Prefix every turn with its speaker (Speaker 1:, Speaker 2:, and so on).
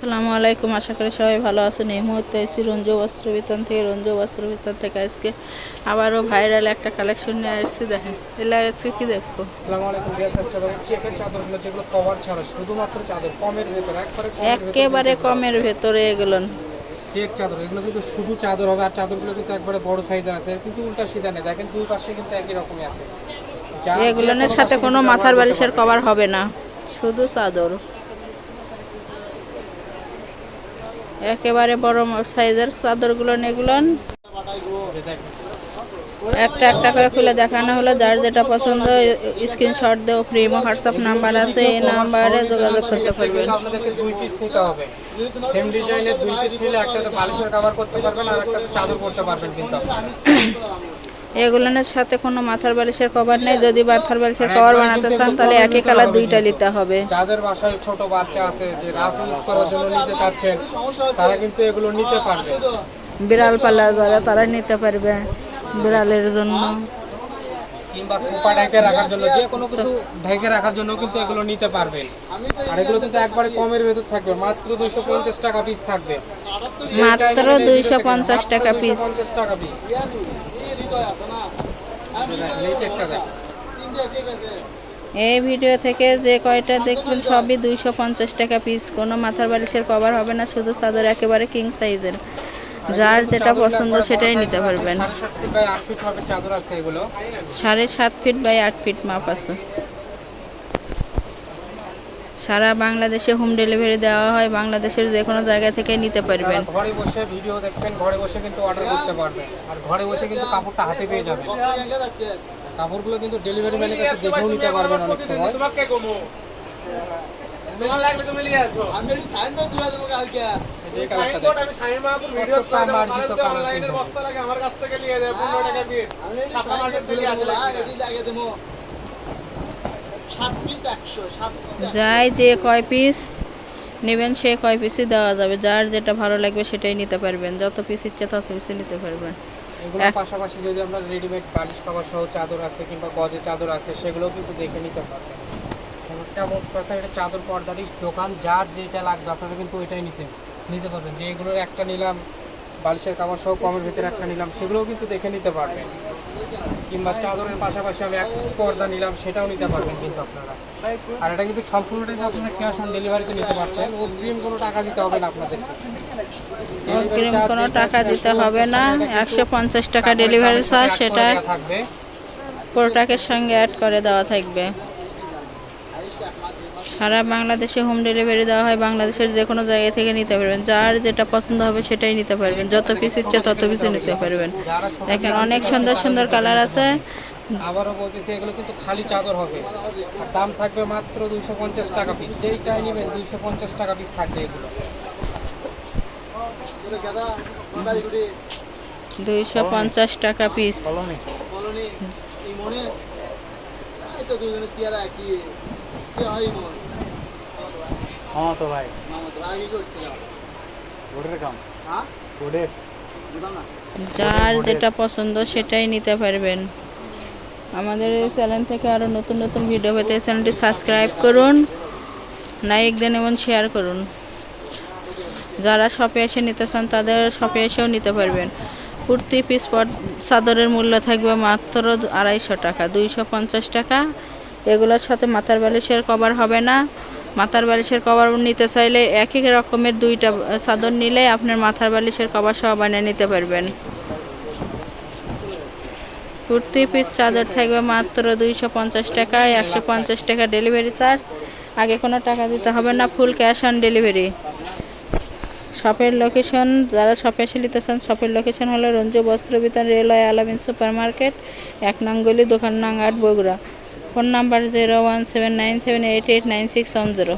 Speaker 1: আসসালামু আলাইকুম আশা করি সবাই ভালো আছেন। এই মুহূর্তে এসি রঞ্জু বস্ত্র বিতান থেকে। রঞ্জু বস্ত্র বিতান থেকে আজকে আবারও ভাইরাল একটা কালেকশন নিয়ে আসছি দেখেন। এলা আজকে কি দেখব?
Speaker 2: আসসালামু আলাইকুম বিয়ার সাবস্ক্রাইবার চেকের চাদরগুলো যেগুলো কভার ছাড়া শুধুমাত্র চাদর কমের ভেতর একবারে কমের ভেতর
Speaker 1: এগুলো।
Speaker 2: চেক চাদর এগুলো কিন্তু শুধু চাদর হবে আর চাদরগুলো কিন্তু একবারে বড় সাইজের আছে কিন্তু উল্টা সিধা নেই। দেখেন দুই পাশে কিন্তু একই রকমই আছে।
Speaker 1: এগুলোর সাথে কোনো মাথার বালিশের কভার হবে না শুধু চাদর। একেবারে বড় সাইজের চাদরগুলো
Speaker 2: পারবেন।
Speaker 1: একটা একটা করে খুলে দেখানো হলো, যার যেটা পছন্দ স্ক্রিনশট দেও ফ্রি হোয়াটসঅ্যাপ নাম্বার আছে, এই নাম্বারে যোগাযোগ করতে পারবেন।
Speaker 2: আপনাদেরকে দুই পিস নিতে হবে। ডিজাইনের দুই পিস নিলে একটাতে বালিশের কভার করতে পারবেন, আর একটাতে চাদর পারবেন কিন্তু
Speaker 1: এগুলোর সাথে কোনো মাথার বালিশের কভার নেই। যদি মাথার বালিশের কভার বানাতে চান তাহলে একই কালার দুইটা নিতে হবে।
Speaker 2: যাদের বাসায় ছোট বাচ্চা আছে যে রাফ ইউজ করার জন্য নিতে চাচ্ছেন তারা কিন্তু এগুলো নিতে পারবে।
Speaker 1: বিড়াল পালা যারা তারা নিতে পারবে বিড়ালের জন্য।
Speaker 2: কিংবা সোফা ঢেকে রাখার জন্য যে কোনো কিছু ঢেকে রাখার জন্য কিন্তু এগুলো নিতে পারবেন। আর এগুলো কিন্তু একবারে কমের ভেতর থাকবে মাত্র দুইশো পঞ্চাশ টাকা পিস থাকবে।
Speaker 1: মাত্র দুইশো পঞ্চাশ টাকা পিস
Speaker 2: পঞ্চাশ টাকা পিস
Speaker 1: এই ভিডিও থেকে যে কয়টা দেখবেন সবই দুইশো পঞ্চাশ টাকা পিস কোনো মাথার বালিশের কভার হবে না শুধু চাদর একেবারে কিং সাইজের যার যেটা পছন্দ সেটাই নিতে পারবেন।
Speaker 2: সাড়ে সাত ফিট বাই আট ফিট হবে চাদর আছে এগুলো।
Speaker 1: সাড়ে সাত ফিট বাই আট ফিট মাপ আছে। সারা বাংলাদেশে হোম ডেলিভারি দেওয়া হয় বাংলাদেশের যে কোনো জায়গা থেকে নিতে পারবেন।
Speaker 2: ঘরে বসে ভিডিও দেখবেন ঘরে বসে কিন্তু অর্ডার করতে পারবেন আর ঘরে বসে কিন্তু কাপড়টা হাতে পেয়ে যাবেন। কাপড়গুলো কিন্তু ডেলিভারি ম্যানের কাছে দেখেও নিতে পারবেন অনেক সময়।
Speaker 3: তোমাকে কমো তোমার লাগলে তুমি নিয়ে আসো
Speaker 2: এই।
Speaker 3: আমি
Speaker 2: টাকা মার্জিত
Speaker 3: করে অনলাইনের
Speaker 2: কিন্তু।
Speaker 3: বস্তা লাগে আমার কাছ থেকে নিয়ে যায় 15 টাকা দিয়ে ছাপা মার্কেট থেকে আসে
Speaker 1: যাই যে কয় পিস নেবেন সে কয় পিসই দেওয়া যাবে। যার যেটা ভালো লাগবে সেটাই নিতে পারবেন। যত পিস ইচ্ছে তত পিসই নিতে পারবেন।
Speaker 2: এগুলোর পাশাপাশি যদি আমরা রেডিমেড বালিশ কভার সহ চাদর আছে কিংবা গজে চাদর আছে সেগুলোও কিন্তু দেখে নিতে পারবেন। একটা মোট কথা এটা চাদর পর্দারির দোকান যার যেটা লাগবে আপনারা কিন্তু ওইটাই নিতে নিতে পারবেন। যে এগুলোর একটা নিলাম বালিশের কাভার সহ কমের ভিতরে একটা নিলাম সেগুলোও কিন্তু দেখে নিতে পারবেন। কিংবা চাদরের পাশাপাশি আমি এক পর্দা নিলাম সেটাও নিতে পারবেন কিন্তু আপনারা। আর এটা কিন্তু সম্পূর্ণটাই আপনারা ক্যাশ অন ডেলিভারিতে নিতে পারছেন। অগ্রিম কোনো টাকা দিতে হবে না আপনাদের
Speaker 1: অগ্রিম কোনো টাকা দিতে হবে না। একশো পঞ্চাশ টাকা ডেলিভারি চার্জ সেটা প্রোডাক্টের সঙ্গে অ্যাড করে দেওয়া থাকবে। সারা বাংলাদেশে হোম ডেলিভারি দেওয়া হয় বাংলাদেশের যে কোনো জায়গা থেকে নিতে পারবেন। যার যেটা পছন্দ হবে সেটাই নিতে পারবেন। যত পিস ইচ্ছে তত পিস নিতে পারবেন। দেখেন অনেক সুন্দর সুন্দর কালার আছে।
Speaker 2: আবারও বলতেছি এগুলো কিন্তু খালি চাদর হবে। আর দাম থাকবে মাত্র দুইশো পঞ্চাশ টাকা পিস যেইটাই নেবেন দুইশো পঞ্চাশ টাকা পিস থাকবে এগুলো।
Speaker 1: দুইশো পঞ্চাশ টাকা পিস
Speaker 2: তো ভাই। কাম।
Speaker 1: যার যেটা পছন্দ সেটাই নিতে পারবেন। আমাদের এই চ্যানেল থেকে আরও নতুন নতুন ভিডিও পেতে এই চ্যানেলটি সাবস্ক্রাইব করুন লাইক দেন এবং শেয়ার করুন। যারা শপে এসে নিতে চান তাদের শপে এসেও নিতে পারবেন। কুর্তি পিস পর চাদরের মূল্য থাকবে মাত্র আড়াইশো টাকা দুইশো পঞ্চাশ টাকা। এগুলোর সাথে মাথার বালিশের কভার হবে না। মাথার বালিশের কভার নিতে চাইলে এক এক রকমের দুইটা চাদর নিলে আপনার মাথার বালিশের কভার সহ বানিয়ে নিতে পারবেন। কুর্তি পিস চাদর থাকবে মাত্র দুইশো পঞ্চাশ টাকা, একশো পঞ্চাশ টাকা ডেলিভারি চার্জ। আগে কোনো টাকা দিতে হবে না, ফুল ক্যাশ অন ডেলিভারি। শপের লোকেশন, যারা শপে এসে চান, শপের লোকেশন হলো Ranju Bastra Bitan railway Alamin super market এক নঙ্গলি দোকান নং আট Bogura. phone number zero one seven nine seven eight eight nine six one zero